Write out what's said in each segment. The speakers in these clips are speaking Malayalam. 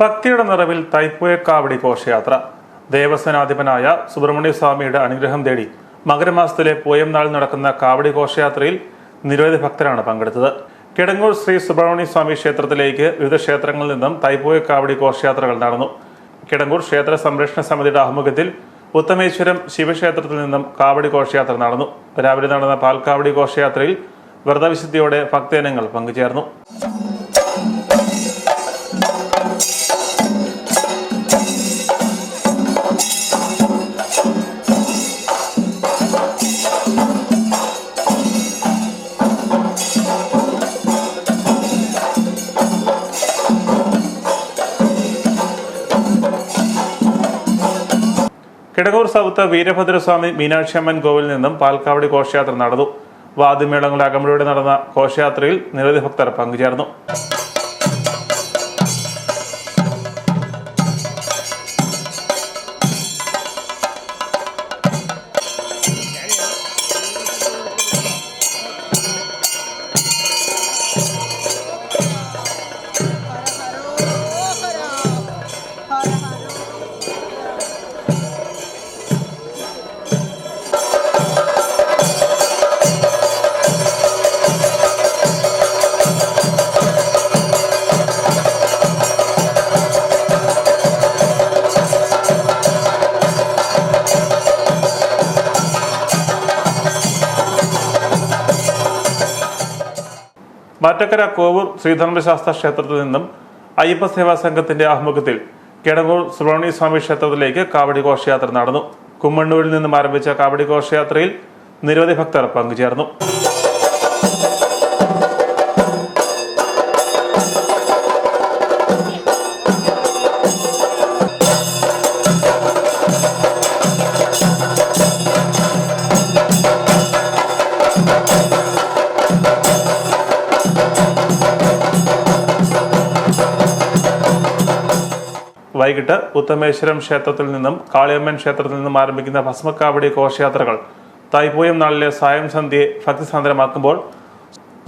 ഭക്തിയുടെ നിറവിൽ തൈപ്പൂയ കാവടി ഘോഷയാത്ര. ദേവസേനാധിപനായ സുബ്രഹ്മണ്യ സ്വാമിയുടെ അനുഗ്രഹം തേടി മകരമാസത്തിലെ പൂയം നാളിൽ നടക്കുന്ന കാവടി ഘോഷയാത്രയിൽ നിരവധി ഭക്തരാണ് പങ്കെടുത്തത്. കിടങ്ങൂർ ശ്രീ സുബ്രഹ്മണ്യ സ്വാമി ക്ഷേത്രത്തിലേക്ക് വിവിധ ക്ഷേത്രങ്ങളിൽ നിന്നും തൈപ്പൂയ കാവടി ഘോഷയാത്രകൾ നടന്നു. കിടങ്ങൂർ ക്ഷേത്ര സംരക്ഷണ സമിതിയുടെ ആഭിമുഖ്യത്തിൽ ഉത്തമേശ്വരം ശിവക്ഷേത്രത്തിൽ നിന്നും കാവടി ഘോഷയാത്ര നടന്നു. രാവിലെ നടന്ന പാൽക്കാവടി ഘോഷയാത്രയിൽ വ്രതവിശുദ്ധിയോടെ ഭക്തജനങ്ങൾ പങ്കുചേർന്നു. കിടങ്ങൂർ സൗത്ത് വീരഭദ്രസ്വാമി മീനാക്ഷിയമ്മൻ കോവിലിൽ നിന്നും പാൽക്കാവടി ഘോഷയാത്ര നടന്നു. വാദ്യമേളങ്ങളുടെ അകമ്പടിയോടെ നടന്ന ഘോഷയാത്രയിൽ നിരവധി ഭക്തർ പങ്കുചേർന്നു. മാറ്റക്കര കോവൂർ ശ്രീധർമ്മശാസ്ത്ര ക്ഷേത്രത്തിൽ നിന്നും അയ്യപ്പ സേവാ സംഘത്തിന്റെ ആഭിമുഖ്യത്തിൽ കിടങ്ങൂർ സുബ്രഹ്മണ്യ സ്വാമി ക്ഷേത്രത്തിലേക്ക് കാവടി ഘോഷയാത്ര നടന്നു. കുമ്മണ്ണൂരിൽ നിന്നും ആരംഭിച്ച കാവടി ഘോഷയാത്രയിൽ നിരവധി ഭക്തർ പങ്കുചേർന്നു. വൈകിട്ട് ഉത്തമേശ്വരം ക്ഷേത്രത്തിൽ നിന്നും കാളിയമ്മൻ ക്ഷേത്രത്തിൽ നിന്നും ആരംഭിക്കുന്ന ഭസ്മക്കാവടി ഘോഷയാത്രകൾ തായ്പൂയം നാളിലെ സായം സന്ധ്യയെ ഭക്തിസാന്ദ്രമാക്കുമ്പോൾ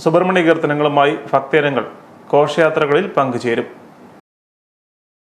സുബ്രഹ്മണ്യ കീർത്തനങ്ങളുമായി ഭക്തജനങ്ങൾ ഘോഷയാത്രകളിൽ പങ്കുചേരും.